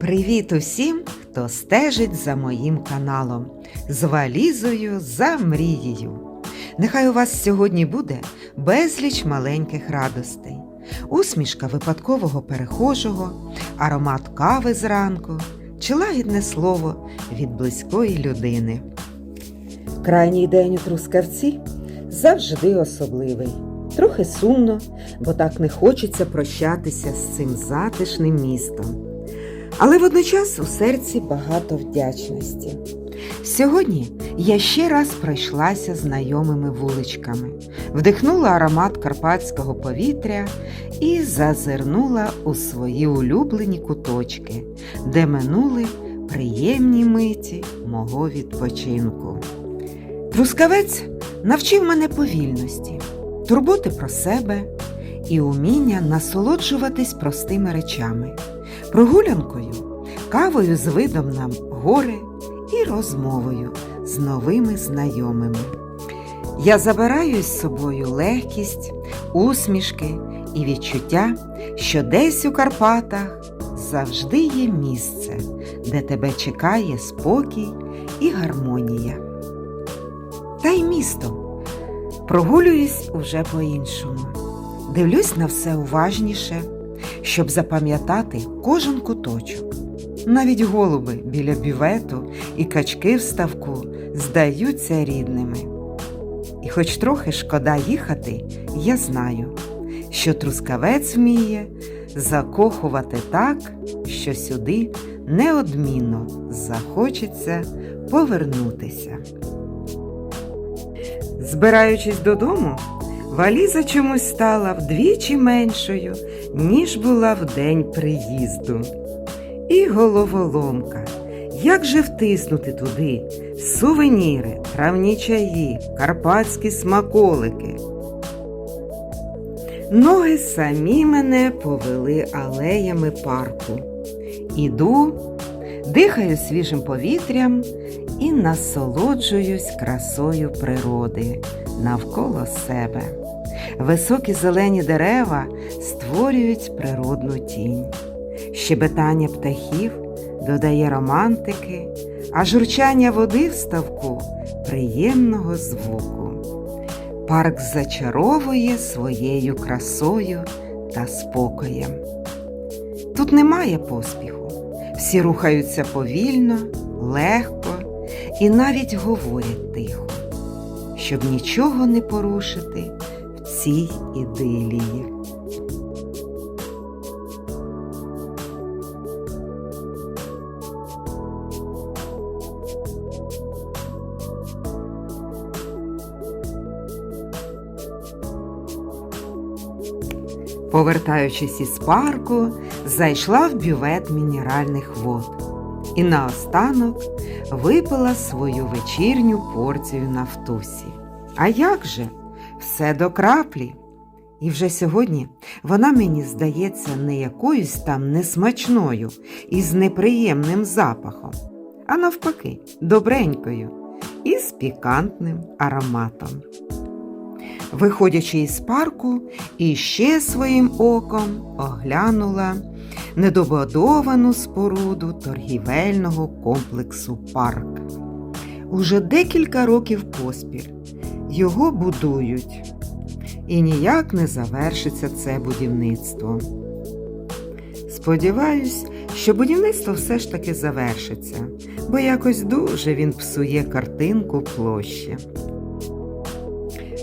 Привіт усім, хто стежить за моїм каналом з валізою за мрією. Нехай у вас сьогодні буде безліч маленьких радостей, усмішка випадкового перехожого, аромат кави зранку чи лагідне слово від близької людини. Крайній день у Трускавці завжди особливий. Трохи сумно, бо так не хочеться прощатися з цим затишним містом. Але водночас у серці багато вдячності. Сьогодні я ще раз пройшлася знайомими вуличками, вдихнула аромат карпатського повітря і зазирнула у свої улюблені куточки, де минули приємні миті мого відпочинку. Трускавець навчив мене повільності, турботи про себе і уміння насолоджуватись простими речами, прогулянкою, кавою з видом на гори і розмовою з новими знайомими. Я забираю із собою легкість, усмішки і відчуття, що десь у Карпатах завжди є місце, де тебе чекає спокій і гармонія. Та й місто. Прогулююсь уже по-іншому. Дивлюсь на все уважніше, щоб запам'ятати кожен куточок. Навіть голуби біля бювету і качки в ставку здаються рідними. І хоч трохи шкода їхати, я знаю, що трускавець вміє закохувати так, що сюди неодмінно захочеться повернутися. Збираючись додому, валіза чомусь стала вдвічі меншою, ніж була в день приїзду. І головоломка. Як же втиснути туди сувеніри, травні чаї, карпатські смаколики? Ноги самі мене повели алеями парку. Іду, дихаю свіжим повітрям і насолоджуюсь красою природи навколо себе. Високі зелені дерева створюють природну тінь. Щебетання птахів додає романтики, а журчання води в ставку приємного звуку. Парк зачаровує своєю красою та спокоєм. Тут немає поспіху, всі рухаються повільно, легко і навіть говорять тихо, щоб нічого не порушити в цій ідилії. Повертаючись із парку, зайшла в бювет мінеральних вод і наостанок випила свою вечірню порцію нафтусі. А як же? Все до краплі. І вже сьогодні вона мені здається не якоюсь там несмачною і з неприємним запахом, а навпаки, добренькою і з пікантним ароматом. Виходячи із парку, іще своїм оком оглянула недобудовану споруду торгівельного комплексу парк. Уже декілька років поспіль його будують, і ніяк не завершиться це будівництво. Сподіваюсь, що будівництво все ж таки завершиться, бо якось дуже він псує картинку площі.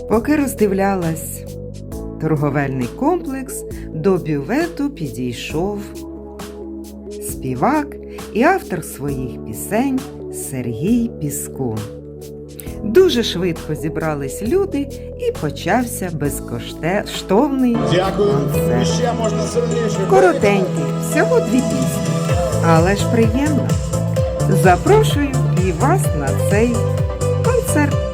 Поки роздивлялась торговельний комплекс, до бювету підійшов співак і автор своїх пісень Сергій Піскун. Дуже швидко зібрались люди і почався безкоштовний Дякую. концерт. Ще можна. Коротенький, всього дві пісні, але ж приємно. Запрошую і вас на цей концерт.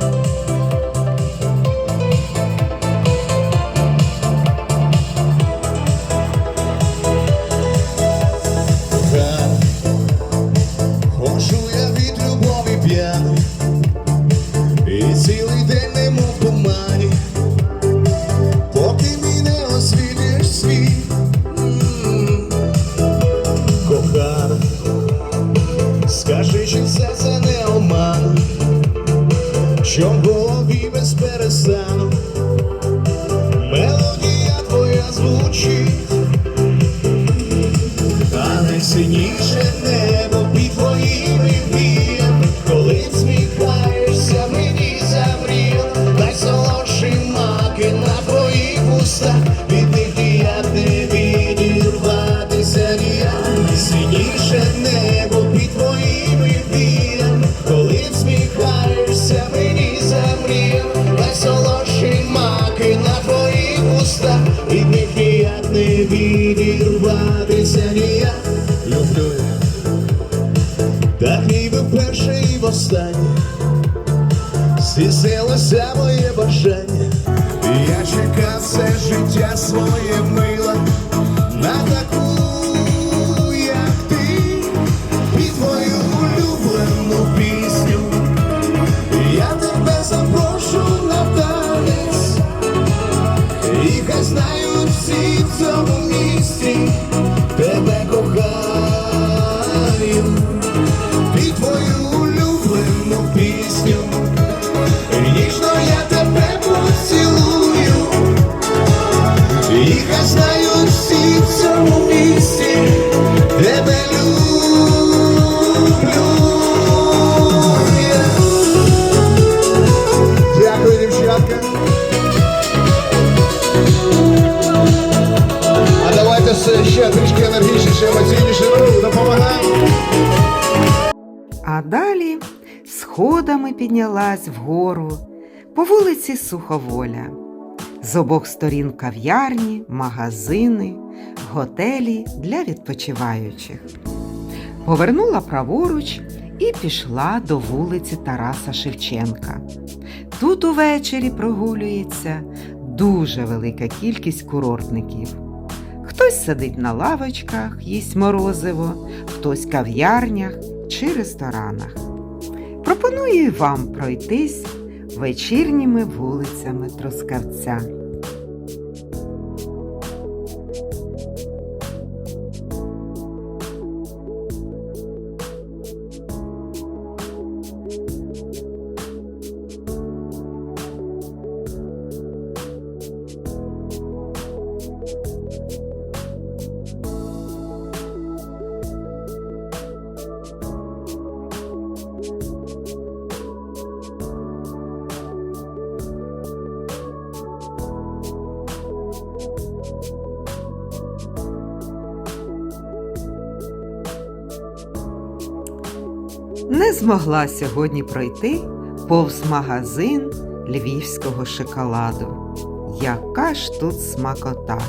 Життя своє мила. На таку, як ти Під твою улюблену пісню. Я тебе запрошу на танець. І хай знають всі в цьому місті Тебе кохаю під твою улюблену пісню. Давайте ще- трішки енергічніше, емоційніше рух, допомагаємо. А далі сходами піднялась вгору по вулиці Суховоля. З обох сторін кав'ярні, магазини, готелі для відпочиваючих. Повернула праворуч і пішла до вулиці Тараса Шевченка. Тут увечері прогулюється дуже велика кількість курортників. Хтось сидить на лавочках, їсть морозиво, хтось в кав'ярнях чи ресторанах. Пропоную вам пройтись вечірніми вулицями Трускавця. Не змогла сьогодні пройти повз магазин львівського шоколаду. Яка ж тут смакота,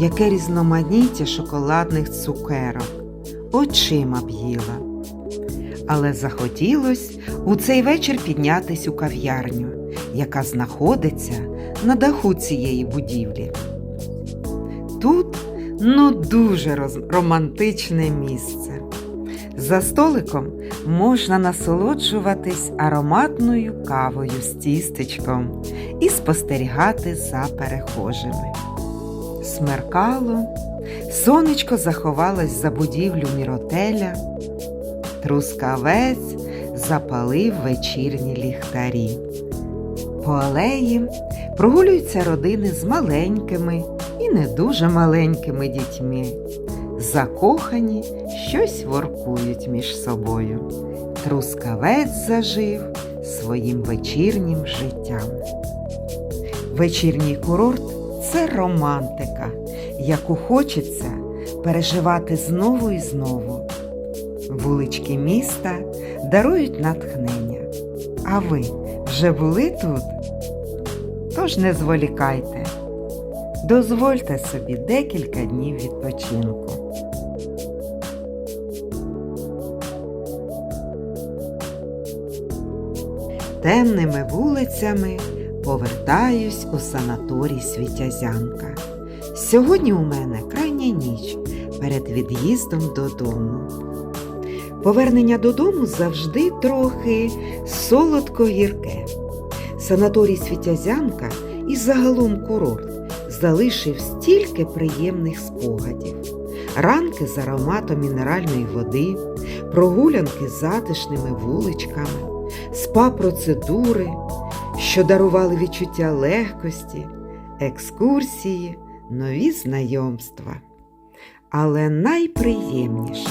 яке різноманіття шоколадних цукерок, очима б їла. Але захотілось у цей вечір піднятись у кав'ярню, яка знаходиться на даху цієї будівлі. Тут ну дуже роз- романтичне місце. За столиком можна насолоджуватись ароматною кавою з тістечком і спостерігати за перехожими. Смеркало, сонечко заховалось за будівлю міротеля, трускавець запалив вечірні ліхтарі. По алеї прогулюються родини з маленькими і не дуже маленькими дітьми. Закохані щось воркують між собою. Трускавець зажив своїм вечірнім життям. Вечірній курорт це романтика, яку хочеться переживати знову і знову. Вулички міста дарують натхнення. А ви вже були тут? Тож не зволікайте. Дозвольте собі декілька днів відпочинку. Темними вулицями повертаюсь у санаторій Світязянка. Сьогодні у мене крайня ніч перед від'їздом додому. Повернення додому завжди трохи солодко-гірке. Санаторій Світязянка і загалом курорт залишив стільки приємних спогадів. Ранки з ароматом мінеральної води, прогулянки з затишними вуличками, спа-процедури, що дарували відчуття легкості, екскурсії, нові знайомства. Але найприємніше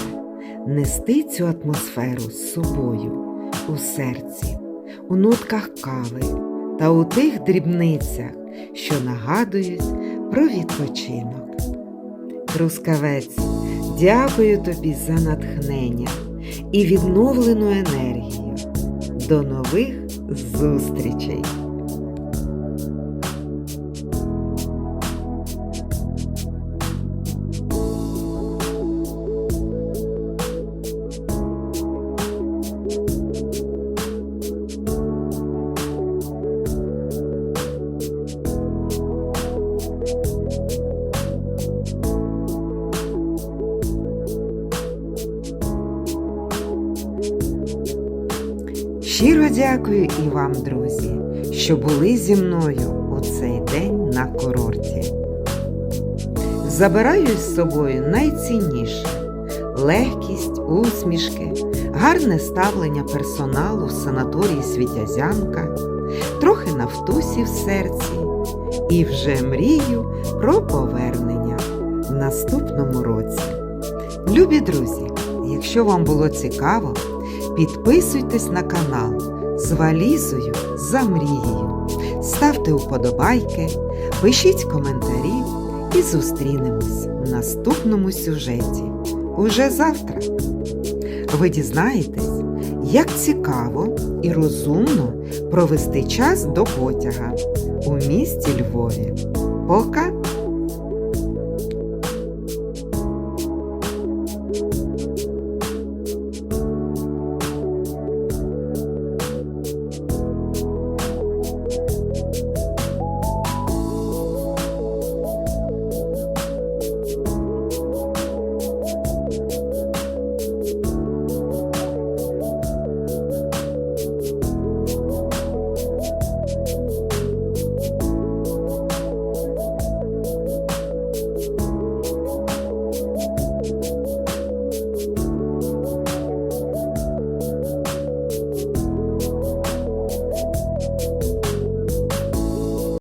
нести цю атмосферу з собою у серці, у нотках кави та у тих дрібницях, що нагадують про відпочинок. Трускавець, дякую тобі за натхнення і відновлену енергію. До нових зустрічей! Щиро дякую і вам, друзі, що були зі мною у цей день на курорті. Забираю з собою найцінніше легкість, усмішки, гарне ставлення персоналу в санаторії Світязянка, трохи нафтусі в серці і вже мрію про повернення в наступному році. Любі друзі, якщо вам було цікаво, Підписуйтесь на канал з валізою за мрією. Ставте вподобайки, пишіть коментарі і зустрінемось в наступному сюжеті уже завтра. Ви дізнаєтесь, як цікаво і розумно провести час до потяга у місті Львові. Пока!